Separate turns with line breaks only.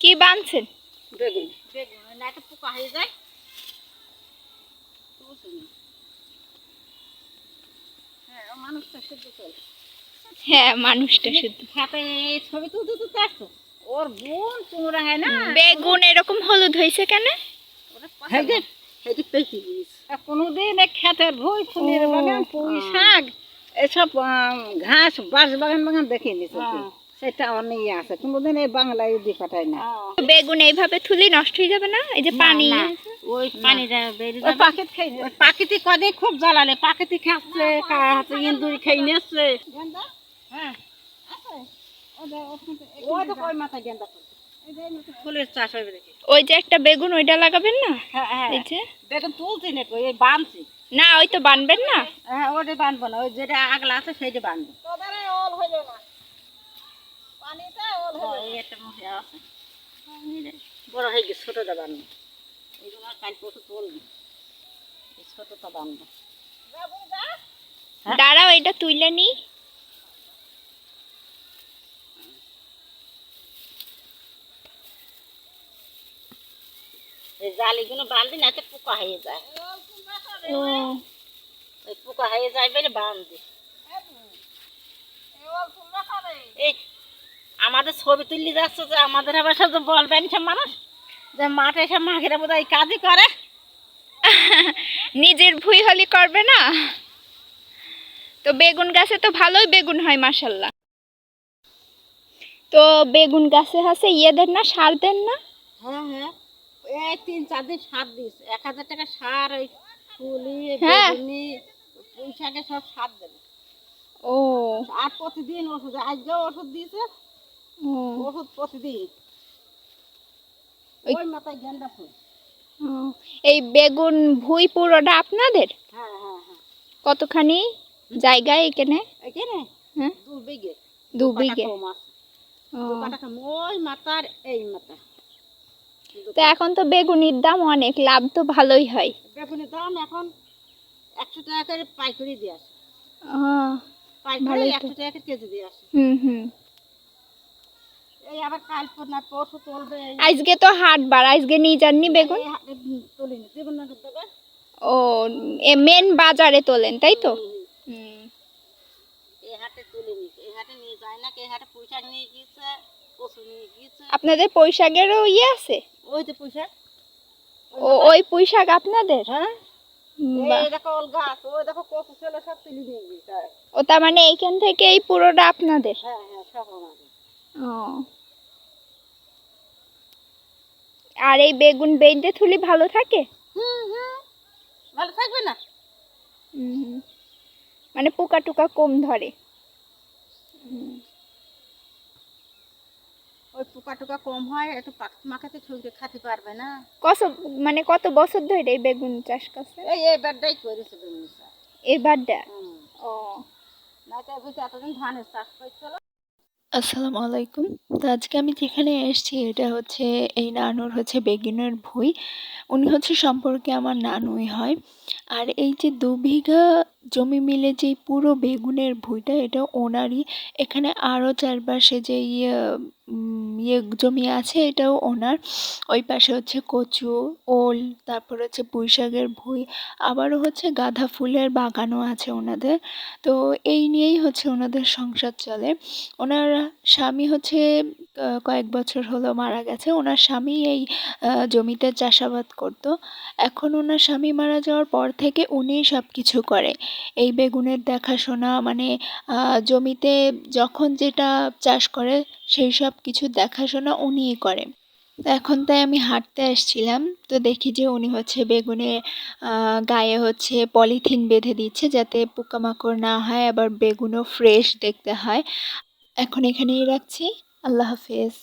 কি বানছেন
বেগুন পোকা হয়ে যায় হ্যাঁ মানুষটা শুদ্ধ চলে
হ্যাঁ মানুষটা শুধু
খেতে ছবি তুলতে তুলতে আসতো ওর বোন চুমরাঙায় না
বেগুন এরকম হলুদ হয়েছে কেন
ওরা কোনোদিন ভুই ফুলের বাগান পুঁই শাক এসব ঘাস বাঁশ বাগান বাগান দেখিনি।
হ্যাঁ।
সেটা অনেক আছে। কোনোদিন এই বাংলায় দিয়ে পাঠায় না।
বেগুন এইভাবে তুলি নষ্ট হয়ে যাবে না? এই যে পানি?
ওই পানিটা বেরিয়ে পাখিত খাই পাখিতে কদিন খুব জ্বালালে। পাখিতে খাচ্ছে ইন্দুরি খাই নিচ্ছে হ্যাঁ। ওই তো কই মাথায় গেন্দা ফুলের চাষ হবে
ওই যে একটা বেগুন ওইটা লাগাবেন না?
হ্যাঁ হ্যাঁ। বেগুন তুলছি না এই বানছি।
না ওই তো বানবেন না?
হ্যাঁ ওটা বানবো না ওই যেটা আগলা আছে সেইটা বানবো। বড় হয়ে গেছে ছোটটা বানবো। এইগুলো আর কাল পরশু তুলবি। ছোটটা বানবো। হ্যাঁ?
দাঁড়াও এটা তুইলে নি।
জালিগুলো বান্ধি না তো পোকা হয়ে যায়।
ও।
ওই পোকা হয়ে যায় বলে বান্ধি এই আমাদের ছবি তুললি যাচ্ছে যে আমাদের আবার সব বলবেন সব মানুষ যে মাঠে এসে মাঘেরা বোধ হয় কাজই করে।
নিজের ভুই হলি করবে না। তো বেগুন গাছে তো ভালোই বেগুন হয় মাসাল্লাহ তো বেগুন গাছে হাসে ইয়ে দেন না সার দেন না?
হ্যাঁ হ্যাঁ। এই তিন চার দিন সার দিস এক হাজার টাকা সার ওই ফুলি
হ্যাঁ।
বেগুনি পুঁই শাকে সব সার দেবে।
ও।
আর প্রতিদিন ওষুধ আজকেও ওষুধ দিয়েছে। ওষুধ প্রতিদিন।
ওই-
মাথায় গেন্দা ফুল।
এই বেগুন ভুই পুরোটা আপনাদের?
হ্যাঁ হ্যাঁ হ্যাঁ।
কতখানি জায়গায় এখানে?
এখানে?
হ্যাঁ।
দু বিঘে।
দু বিঘে।
ওই মাথার এই মাথা।
তো এখন তো বেগুনির দাম অনেক লাভ তো ভালোই হয়।
বেগুনের দাম এখন একশো টাকা করে পাইকারি দিয়ে আসে।
ও,
পাইকারি একশো টাকা করে কেজি দিয়ে আসে।
হুম হুম।
এই আবার কাল না পরশু তুলবে।
আজকে তো হাট আজকে নিয়ে যাননি বেগুন?
তুলিনি জীবন দেবে
ও এ মেন বাজারে তোলেন তাই তো?
হুম,
হুম।
এই হাটে তুলিনি এই হাটে নিয়ে যায় না এই হাটে পুঁইশাক নিয়ে গিয়েছে কচু নিয়ে গিয়েছে।
আপনাদের পৈশাকেরও ইয়ে আছে?
ওই যে পুঁইশাক।
ও ওই পুঁইশাক আপনাদের?
হ্যাঁ।
ও তার মানে এইখান থেকে এই পুরোটা আপনাদের?
হ্যাঁ হ্যাঁ
আর এই বেগুন বেঁধে থুলি ভালো থাকে?
হুম হুম। ভালো থাকবে না?
মানে পোকা টোকা কম ধরে। হুম।
ওই পোকা টোকা কম হয় একটু মাখাতে ছুঁড়ে খেতে পারবে না।
কত মানে কত বছর ধরে এই বেগুন চাষ করছে?
এই এবারটাই করেছে বেগুন চাষ।
এবারটা? ও।
না তো বুঝতে এতদিন ধানের চাষ করছিল।
আসসালামু আলাইকুম। তো আজকে আমি যেখানে এসেছি এটা হচ্ছে এই নানুর হচ্ছে বেগুনের ভুই। উনি হচ্ছে সম্পর্কে আমার নানুই হয়। আর এই যে দু বিঘা জমি মিলে যে পুরো বেগুনের ভুইটা এটা ওনারই। এখানে আরও চারপাশে যে ইয়ে জমি আছে এটাও ওনার। ওই পাশে হচ্ছে কচু, ওল, তারপর হচ্ছে পুঁই শাকের ভুই, আবারও হচ্ছে গাঁদা ফুলের বাগানও আছে ওনাদের। তো এই নিয়েই হচ্ছে ওনাদের সংসার চলে। ওনার স্বামী হচ্ছে কয়েক বছর হলো মারা গেছে। ওনার স্বামী এই জমিতে চাষাবাদ করতো। এখন ওনার স্বামী মারা যাওয়ার পর থেকে উনিই সব কিছু করে। এই বেগুনের দেখাশোনা মানে জমিতে যখন যেটা চাষ করে সেই সব কিছু দেখাশোনা উনিই করে। এখন তাই আমি হাঁটতে আসছিলাম। তো দেখি যে উনি হচ্ছে বেগুনে গায়ে হচ্ছে পলিথিন বেঁধে দিচ্ছে যাতে পোকামাকড় না হয়, আবার বেগুনও ফ্রেশ দেখতে হয়। এখন এখানেই রাখছি। আল্লাহ হাফেজ।